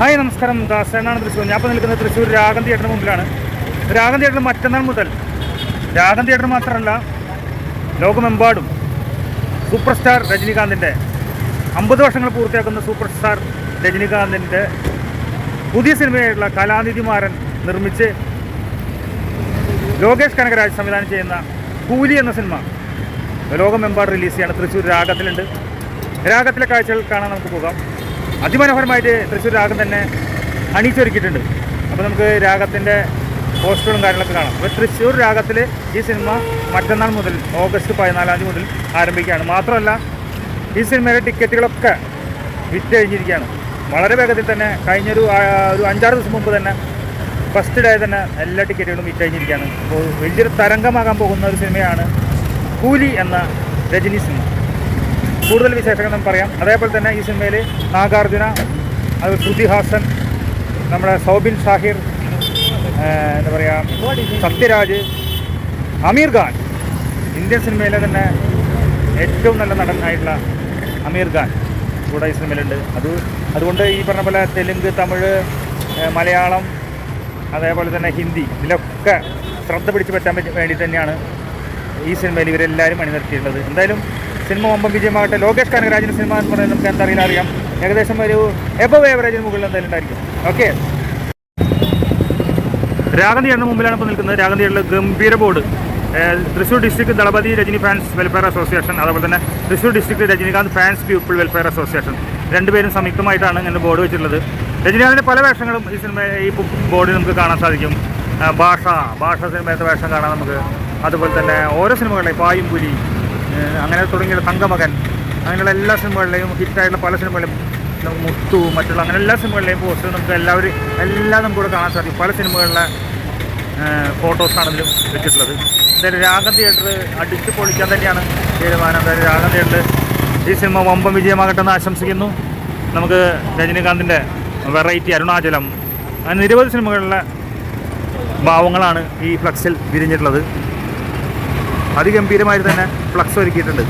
Hi നമസ്കാരം. ദാസനാണ് തൃശ്ശൂർ. ഞാൻ ഇപ്പോൾ നിൽക്കുന്നത് തൃശ്ശൂർ രാഗം തിയേറ്ററിന് മുമ്പിലാണ്. രാഗം തിയേറ്റർ മറ്റന്നാൾ മുതൽ രാഗം തിയേറ്റർ മാത്രമല്ല ലോകമെമ്പാടും സൂപ്പർ സ്റ്റാർ രജനീകാന്തിന്റെ അമ്പത് വർഷങ്ങൾ പൂർത്തിയാക്കുന്ന സൂപ്പർ സ്റ്റാർ രജനീകാന്തിന്റെ പുതിയ സിനിമയായിട്ടുള്ള കലാനിധിമാരൻ നിർമ്മിച്ച് ലോകേഷ് കനകരാജ് സംവിധാനം ചെയ്യുന്ന കൂലി എന്ന സിനിമ ലോകമെമ്പാട് റിലീസ് ചെയ്യാണ്. തൃശ്ശൂർ രാഗത്തിലുണ്ട്. രാഗത്തിലെ കാഴ്ചകൾ കാണാൻ നമുക്ക് പോകാം. അതിമനോഹരമായിട്ട് തൃശ്ശൂർ രാഗം തന്നെ അണിയിച്ചൊരുക്കിയിട്ടുണ്ട് അപ്പോൾ നമുക്ക് രാഗത്തിന്റെ പോസ്റ്ററും കാര്യങ്ങളൊക്കെ കാണാം. അപ്പോൾ തൃശ്ശൂർ രാഗത്തിൽ ഈ സിനിമ മറ്റന്നാൾ മുതൽ ഓഗസ്റ്റ് പതിനാലാം തീയതി മുതൽ ആരംഭിക്കുകയാണ്. മാത്രമല്ല ഈ സിനിമയുടെ ടിക്കറ്റുകളൊക്കെ വിറ്റ് കഴിഞ്ഞിരിക്കുകയാണ് വളരെ വേഗത്തിൽ തന്നെ കഴിഞ്ഞൊരു ഒരു അഞ്ചാറ് ദിവസം മുമ്പ് തന്നെ ഫസ്റ്റ് ഡേ തന്നെ എല്ലാ ടിക്കറ്റുകളും വിറ്റ് കഴിഞ്ഞിരിക്കുകയാണ് അപ്പോൾ വലിയൊരു തരംഗമാകാൻ പോകുന്ന ഒരു സിനിമയാണ് കൂലി എന്ന രജനി സിനിമ. കൂടുതൽ വിശേഷങ്ങൾ നമുക്ക് പറയാം. അതേപോലെ തന്നെ ഈ സിനിമയിൽ നാഗാർജുന അത് ശ്രുതി ഹാസൻ നമ്മുടെ സൗബിൻ സാഹിർ എന്താ പറയുക സത്യരാജ് അമീർ ഖാൻ. ഇന്ത്യൻ സിനിമയിലെ തന്നെ ഏറ്റവും നല്ല നടനായിട്ടുള്ള അമീർ ഖാൻ കൂടെ ഈ സിനിമയിലുണ്ട് അത് അതുകൊണ്ട് ഈ പറഞ്ഞ പോലെ തെലുങ്ക് തമിഴ് മലയാളം അതേപോലെ തന്നെ ഹിന്ദി ഇതിലൊക്കെ ശ്രദ്ധ പിടിച്ച് പറ്റാൻ വേണ്ടി തന്നെയാണ് ഈ സിനിമയിൽ ഇവരെല്ലാവരും അണിനിർത്തിയിട്ടുള്ളത് എന്തായാലും സിനിമ ഒമ്പം വിജയമാകട്ടെ. ലോകേഷ് കനകരാജിന്റെ സിനിമ എന്ന് പറയുന്നത് നമുക്ക് എന്താ അറിയില്ല. അറിയാം. ഏകദേശം ഒരു എബവ് ഏവറേജിന് മുകളിൽ എന്തായാലും ഉണ്ടായിരിക്കും. ഓക്കെ രാഗന്തിയുടെ മുമ്പിലാണ് ഇപ്പോൾ നിൽക്കുന്നത്. രാഗന്തിയുടെ ഗംഭീര board Thrissur district Thalapathy Rajini fans welfare association അതുപോലെ തന്നെ Thrissur district Rajinikanth fans people welfare association രണ്ടുപേരും സംയുക്തമായിട്ടാണ് ഇങ്ങനെ ബോർഡ് വെച്ചിട്ടുള്ളത്. രജനികാന്തിന്റെ പല വേഷങ്ങളും ഈ സിനിമ ഈ ബോർഡിൽ നമുക്ക് കാണാൻ സാധിക്കും. ഭാഷ ഭാഷ സിനിമയത്തെ വേഷം കാണാൻ നമുക്ക് അതുപോലെ തന്നെ ഓരോ സിനിമകളിലെയും പായും പുലി അങ്ങനെ തുടങ്ങിയ തങ്കമകൻ അങ്ങനെയുള്ള എല്ലാ സിനിമകളിലെയും ഹിറ്റായിട്ടുള്ള പല സിനിമകളിലും നമുക്ക് മുത്തു മറ്റുള്ള അങ്ങനെ എല്ലാ സിനിമകളിലെയും പോസ്റ്റർ നമുക്ക് എല്ലാവരും എല്ലാം നമുക്കിവിടെ കാണാൻ സാധിക്കും. പല സിനിമകളിലെ ഫോട്ടോസാണ് ഇതിലും വെച്ചിട്ടുള്ളത്. എന്തായാലും രാഗം തിയേറ്റർ അടിച്ച് പൊളിക്കാൻ തന്നെയാണ് തീരുമാനം. എന്തായാലും രാഗം തിയേറ്ററിൽ ഈ സിനിമ വമ്പം വിജയമാകട്ടെ എന്ന് ആശംസിക്കുന്നു. നമുക്ക് രജനീകാന്തിന്റെ വെറൈറ്റി അരുണാചലം അങ്ങനെ നിരവധി സിനിമകളിലെ ഭാവങ്ങളാണ് ഈ ഫ്ലക്സിൽ വിരിഞ്ഞിട്ടുള്ളത്. അതിഗംഭീരമായി തന്നെ ഫ്ലക്സ് ഒരുക്കിയിട്ടുണ്ട്.